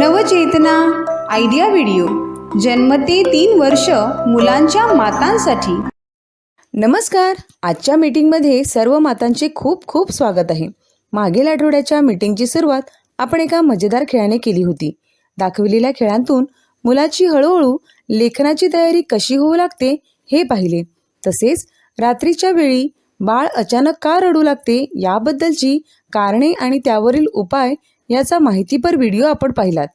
नवचेतना idea video. जन्म ते तीन वर्ष मुलांच्या मातांसाठी. नमस्कार. आजच्या मीटिंगमध्ये सर्व मातांचे खूप खूप स्वागत आहे. मागील आठवड्याच्या मीटिंगची सुरुवात आपण एका मजेदार खेळाने केली होती. दाखविलेल्या खेळांतून मुलाची हळूहळू लेखनाची तयारी कशी होऊ लागते हे पाहिले. तसेच रात्रीच्या वेळी बाळ अचानक का रडू लागते याबद्दलची कारणे आणि त्यावरील उपाय याचा माहितीपर व्हिडिओ आपण पाहिलात.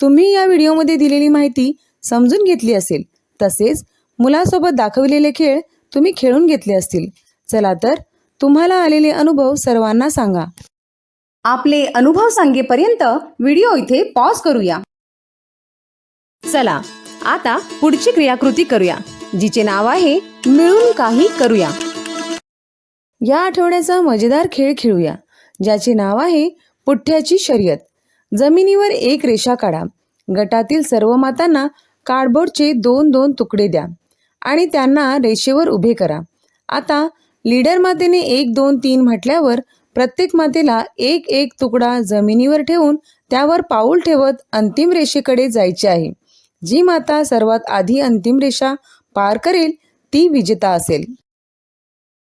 तुम्ही या व्हिडिओमध्ये दिलेली माहिती समजून घेतली असेल. तसेच मुलासोबत दाखविलेले खेळ तुम्ही खेळून घेतले असतील. चला तर तुम्हाला आलेले अनुभव सर्वांना सांगा. आपले अनुभव सांगेपर्यंत व्हिडिओ इथे पॉज करूया. चला आता पुढची क्रियाकृती करूया जिचे नाव आहे मिळून काही करूया. या आठवड्याचा मजेदार खेळ खेळूया ज्याचे नाव आहे पुठ्ठ्याची शर्यत. जमिनीवर एक रेषा काढा. गटातील सर्व मातांना कार्डबोर्डचे दोन दोन तुकडे द्या आणि त्यांना रेषेवर उभे करा. आता लीडर मातेने एक दोन तीन म्हटल्यावर प्रत्येक मातेला एक एक तुकडा जमिनीवर ठेवून त्यावर पाऊल ठेवत अंतिम रेषेकडे जायचे आहे. जी माता सर्वात आधी अंतिम रेषा पार करेल ती विजेता असेल.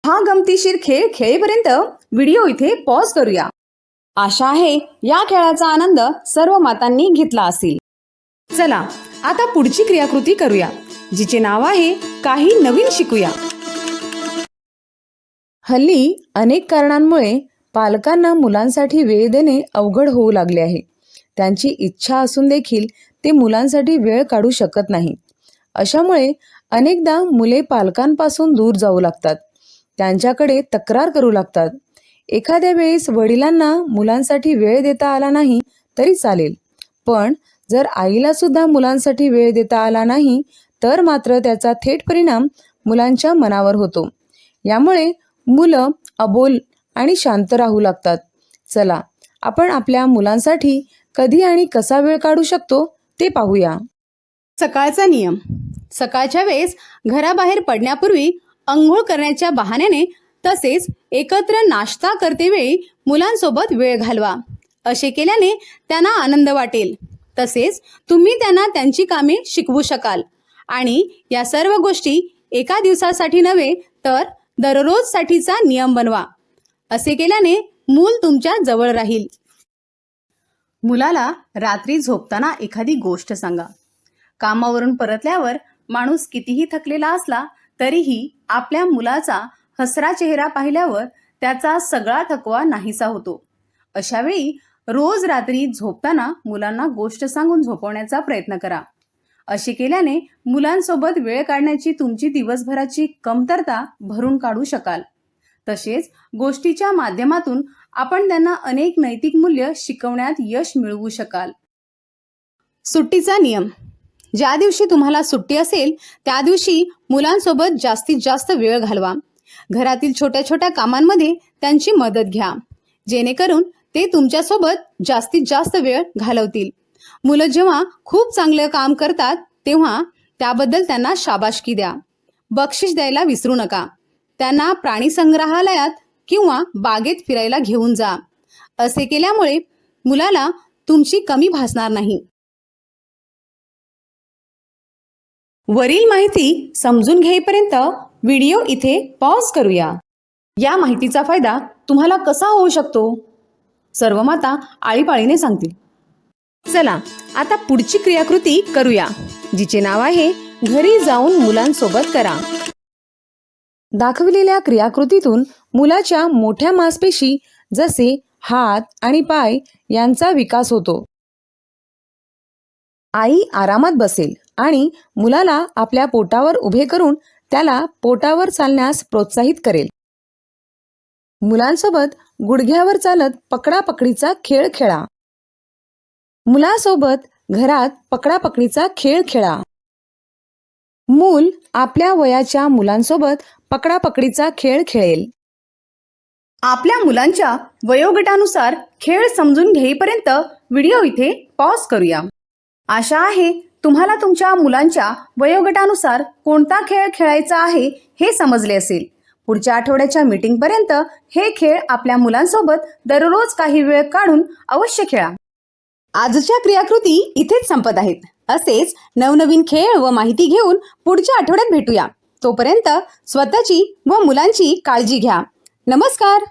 हा गमतीशीर खेळ खेळेपर्यंत व्हिडिओ इथे पॉज करूया. आशा आहे या खेळाचा आनंद सर्व मातांनी घेतला असेल. चला आता पुढची क्रियाकृती करूया जिचे नाव आहे काही नवीन शिकूया. हल्ली अनेक कारणांमुळे पालकांना मुलांसाठी वेळ देणे अवघड होऊ लागले आहे. त्यांची इच्छा असून देखील ते मुलांसाठी वेळ काढू शकत नाही. अशामुळे अनेकदा मुले पालकांपासून दूर जाऊ लागतात. त्यांच्याकडे तक्रार करू लागतात. एखाद्या वेळेस वडिलांना मुलांसाठी वेळ देता आला नाही तरी चालेल. पण जर आईला सुद्धा मुलांसाठी वेळ देता आला नाही तर मात्र त्याचा थेट परिणाम मुलांच्या मनावर होतो. यामुळे मुलं अबोल आणि शांत राहू लागतात. चला आपण आपल्या मुलांसाठी कधी आणि कसा वेळ काढू शकतो ते पाहूया. सकाळचा नियम. सकाळच्या वेळेस घराबाहेर पडण्यापूर्वी अंघोळ करण्याच्या बहाण्याने तसेच एकत्र नाश्ता करतेवेळी मुलांसोबत वेळ घालवा. असे केल्याने त्यांना आनंद वाटेल. तसेच तुम्ही त्यांना त्यांची कामे शिकवू शकाल. आणि या सर्व गोष्टी एका दिवसासाठी नव्हे तर दररोजसाठीचा नियम बनवा. असे केल्याने मूल तुमच्या जवळ राहील. मुलाला रात्री झोपताना एखादी गोष्ट सांगा. कामावरून परतल्यावर माणूस कितीही थकलेला असला तरीही आपल्या मुलाचा हसरा चेहरा पाहिल्यावर त्याचा सगळा थकवा नाहीसा होतो. अशावेळी रोज रात्री झोपताना मुलांना गोष्ट सांगून झोपवण्याचा प्रयत्न करा. असे केल्याने मुलांसोबत वेळ काढण्याची तुमची दिवसभराची कमतरता भरून काढू शकाल. तसेच गोष्टीच्या माध्यमातून आपण त्यांना अनेक नैतिक मूल्य शिकवण्यात यश मिळवू शकाल. सुट्टीचा नियम. ज्या दिवशी तुम्हाला सुट्टी असेल त्या दिवशी मुलांसोबत जास्तीत जास्त वेळ घालवा. घरातील छोट्या छोट्या कामांमध्ये त्यांची मदत घ्या. जेणेकरून ते तुमच्यासोबत जास्तीत जास्त वेळ घालवतील. मुलं जेव्हा खूप चांगलं काम करतात तेव्हा त्याबद्दल त्यांना शाबाशकी द्या. बक्षीस द्यायला विसरू नका. त्यांना प्राणी संग्रहालयात किंवा बागेत फिरायला घेऊन जा. असे केल्यामुळे मुलाला तुमची कमी भासणार नाही. वरील माहिती समजून घेईपर्यंत व्हिडिओ इथे पॉज करूया. या माहितीचा फायदा तुम्हाला कसा होऊ शकतो? सर्व माता आळीपाळीने सांगतील. चला आता पुढची क्रियाकृती करूया जिचे नाव आहे घरी जाऊन मुलांसोबत करा. दाखविलेल्या क्रियाकृतीतून मुलाच्या मोठ्या मांसपेशी जसे हात आणि पाय यांचा विकास होतो. आई आरामात बसेल आणि मुलाला आपल्या पोटावर उभे करून त्याला पोटावर चालण्यास प्रोत्साहित करेल. मुलांसोबत गुडघ्यावर चालत पकडापकडीचा खेळ खेळा. मुलासोबत घरात पकडापकडीचा खेळ खेळा. मूल आपल्या वयाच्या मुलांसोबत पकडापकडीचा खेळ खेळेल. आपल्या मुलांच्या वयोगटानुसार खेळ समजून घेईपर्यंत व्हिडिओ इथे पॉज करूया. आशा आहे तुम्हाला तुमच्या मुलांच्या वयोगटानुसार कोणता खेळ खेळायचा आहे हे समजले असेल. पुढच्या आठवड्याच्या मीटिंगपर्यंत हे खेळ आपल्या मुलांसोबत दररोज काही वेळ काढून अवश्य खेळा. आजच्या क्रियाकृती इथेच संपत आहेत. असेच नवनवीन खेळ व माहिती घेऊन पुढच्या आठवड्यात भेटूया. तोपर्यंत स्वतःची व मुलांची काळजी घ्या. नमस्कार!